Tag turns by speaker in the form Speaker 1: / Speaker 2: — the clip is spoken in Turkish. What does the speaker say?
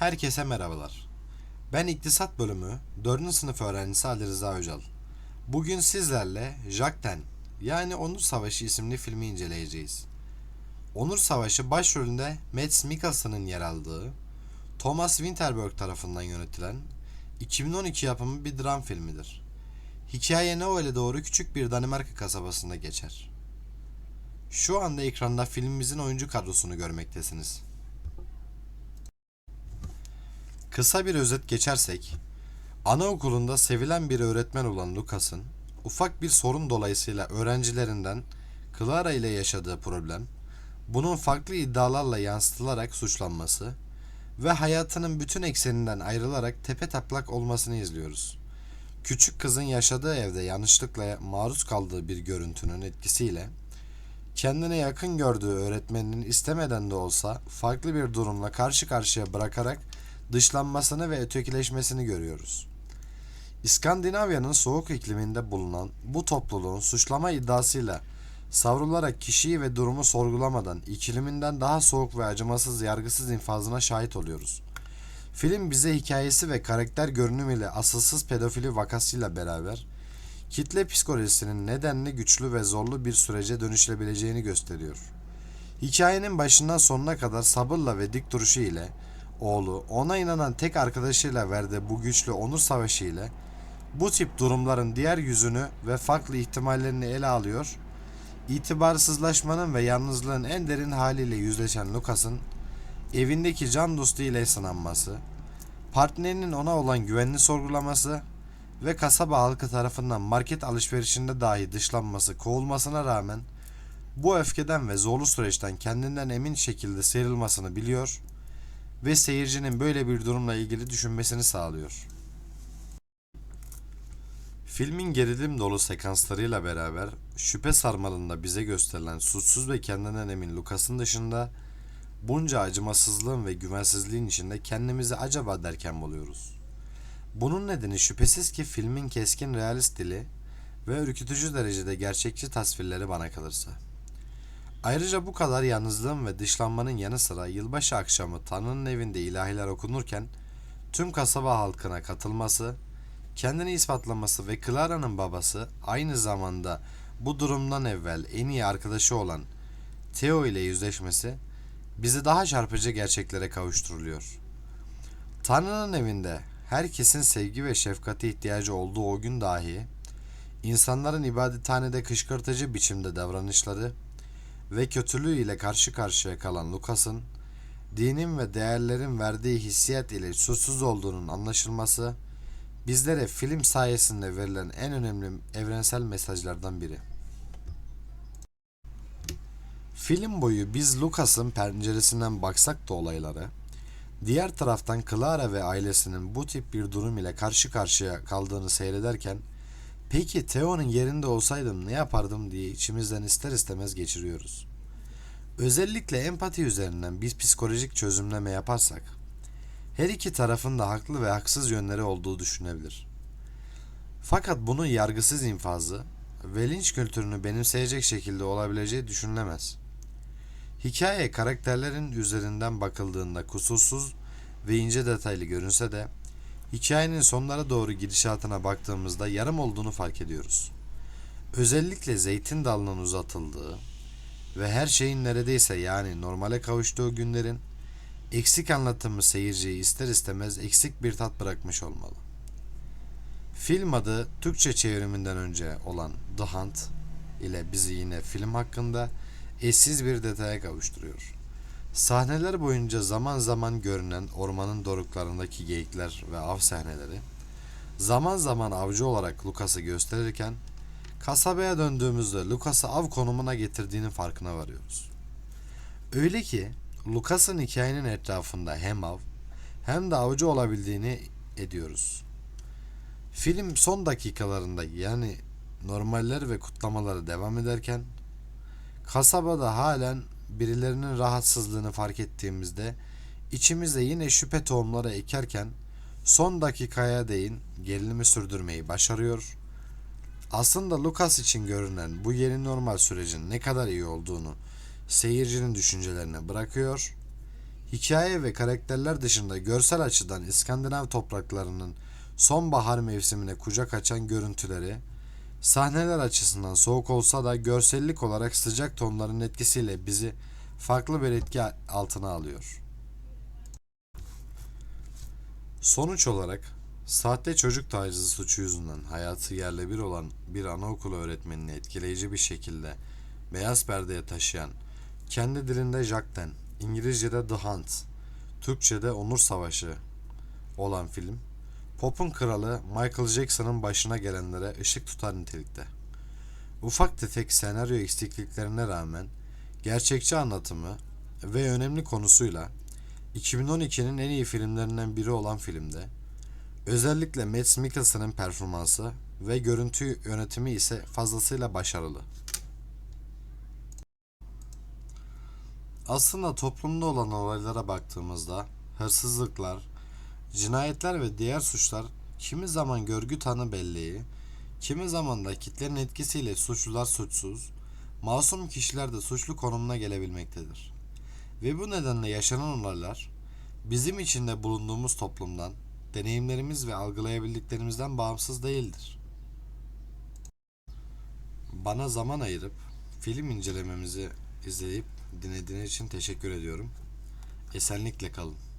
Speaker 1: Herkese merhabalar. Ben İktisat Bölümü 4. sınıf öğrencisi Ali Rıza Öcal. Bugün sizlerle Jackten yani Onur Savaşı isimli filmi inceleyeceğiz. Onur Savaşı başrolünde Mads Mikkelsen'ın yer aldığı, Thomas Winterberg tarafından yönetilen 2012 yapımı bir dram filmidir. Hikaye Noel'e doğru küçük bir Danimarka kasabasında geçer. Şu anda ekranda filmimizin oyuncu kadrosunu görmektesiniz. Kısa bir özet geçersek, anaokulunda sevilen bir öğretmen olan Lucas'ın ufak bir sorun dolayısıyla öğrencilerinden Clara ile yaşadığı problem, bunun farklı iddialarla yansıtılarak suçlanması ve hayatının bütün ekseninden ayrılarak tepe taklak olmasını izliyoruz. Küçük kızın yaşadığı evde yanlışlıkla maruz kaldığı bir görüntünün etkisiyle kendine yakın gördüğü öğretmeninin istemeden de olsa farklı bir durumla karşı karşıya bırakarak dışlanmasını ve ötekileşmesini görüyoruz. İskandinavya'nın soğuk ikliminde bulunan bu topluluğun suçlama iddiasıyla savrularak kişiyi ve durumu sorgulamadan ikiliminden daha soğuk ve acımasız yargısız infazına şahit oluyoruz. Film bize hikayesi ve karakter görünümüyle asılsız pedofili vakasıyla beraber kitle psikolojisinin nedenli güçlü ve zorlu bir sürece dönüşebileceğini gösteriyor. Hikayenin başından sonuna kadar sabırla ve dik duruşu ile oğlu ona inanan tek arkadaşıyla verdiği bu güçlü onur savaşı ile bu tip durumların diğer yüzünü ve farklı ihtimallerini ele alıyor. İtibarsızlaşmanın ve yalnızlığın en derin haliyle yüzleşen Lucas'ın evindeki can dostu ile sınanması, partnerinin ona olan güvenini sorgulaması ve kasaba halkı tarafından market alışverişinde dahi dışlanması, kovulmasına rağmen bu öfkeden ve zorlu süreçten kendinden emin şekilde sıyrılmasını biliyor ve seyircinin böyle bir durumla ilgili düşünmesini sağlıyor. Filmin gerilim dolu sekanslarıyla beraber şüphe sarmalında bize gösterilen suçsuz ve kendinden emin Lucas'ın dışında bunca acımasızlığın ve güvensizliğin içinde kendimizi acaba derken buluyoruz. Bunun nedeni şüphesiz ki filmin keskin realist dili ve ürkütücü derecede gerçekçi tasvirleri bana kalırsa. Ayrıca bu kadar yalnızlığın ve dışlanmanın yanı sıra yılbaşı akşamı Tanrı'nın evinde ilahiler okunurken tüm kasaba halkına katılması, kendini ispatlaması ve Clara'nın babası aynı zamanda bu durumdan evvel en iyi arkadaşı olan Theo ile yüzleşmesi bizi daha çarpıcı gerçeklere kavuşturuluyor. Tanrı'nın evinde herkesin sevgi ve şefkate ihtiyacı olduğu o gün dahi insanların ibadethanede kışkırtıcı biçimde davranışları ve kötülüğü ile karşı karşıya kalan Lucas'ın dinin ve değerlerin verdiği hissiyat ile suçsuz olduğunun anlaşılması bizlere film sayesinde verilen en önemli evrensel mesajlardan biri. Film boyu biz Lucas'ın penceresinden baksak da olaylara, diğer taraftan Clara ve ailesinin bu tip bir durum ile karşı karşıya kaldığını seyrederken Peki Theo'nun yerinde olsaydım ne yapardım diye içimizden ister istemez geçiriyoruz. Özellikle empati üzerinden bir psikolojik çözümleme yaparsak, her iki tarafın da haklı ve haksız yönleri olduğu düşünebilir. Fakat bunun yargısız infazı ve linç kültürünü benimseyecek şekilde olabileceği düşünülemez. Hikaye karakterlerin üzerinden bakıldığında kusursuz ve ince detaylı görünse de hikayenin sonlara doğru gidişatına baktığımızda yarım olduğunu fark ediyoruz. Özellikle zeytin dalının uzatıldığı ve her şeyin neredeyse yani normale kavuştuğu günlerin eksik anlatımı seyirciyi ister istemez eksik bir tat bırakmış olmalı. Film adı Türkçe çeviriminden önce olan The Hunt ile bizi yine film hakkında eşsiz bir detaya kavuşturuyor. Sahneler boyunca zaman zaman görünen ormanın doruklarındaki geyikler ve av sahneleri, zaman zaman avcı olarak Lucas'ı gösterirken, kasabaya döndüğümüzde Lucas'ı av konumuna getirdiğinin farkına varıyoruz. Öyle ki Lucas'ın hikayenin etrafında hem av hem de avcı olabildiğini ediyoruz. Film son dakikalarında yani normaller ve kutlamaları devam ederken kasabada halen birilerinin rahatsızlığını fark ettiğimizde içimizde yine şüphe tohumları ekerken son dakikaya değin gerilimi sürdürmeyi başarıyor. Aslında Lucas için görünen bu yeni normal sürecin ne kadar iyi olduğunu seyircinin düşüncelerine bırakıyor. hikaye ve karakterler dışında görsel açıdan İskandinav topraklarının sonbahar mevsimine kucak açan görüntüleri, sahneler açısından soğuk olsa da görsellik olarak sıcak tonların etkisiyle bizi farklı bir etki altına alıyor. Sonuç olarak sahte çocuk tacizi suçu yüzünden hayatı yerle bir olan bir anaokulu öğretmenini etkileyici bir şekilde beyaz perdeye taşıyan, kendi dilinde Jack'ten, İngilizce'de The Hunt, Türkçe'de Onur Savaşı olan film, pop'un kralı Michael Jackson'ın başına gelenlere ışık tutar nitelikte. Ufak tefek senaryo eksikliklerine rağmen gerçekçi anlatımı ve önemli konusuyla 2012'nin en iyi filmlerinden biri olan filmde özellikle Mads Mikkelsen'ın performansı ve görüntü yönetimi ise fazlasıyla başarılı. Aslında toplumda olan olaylara baktığımızda hırsızlıklar, cinayetler ve diğer suçlar kimi zaman görgü tanı belleği, kimi zaman da kitlenin etkisiyle suçlular suçsuz, masum kişiler de suçlu konumuna gelebilmektedir. Ve bu nedenle yaşanan olaylar bizim içinde bulunduğumuz toplumdan, deneyimlerimiz ve algılayabildiklerimizden bağımsız değildir. Bana zaman ayırıp film incelememizi izleyip dinlediğiniz için teşekkür ediyorum. Esenlikle kalın.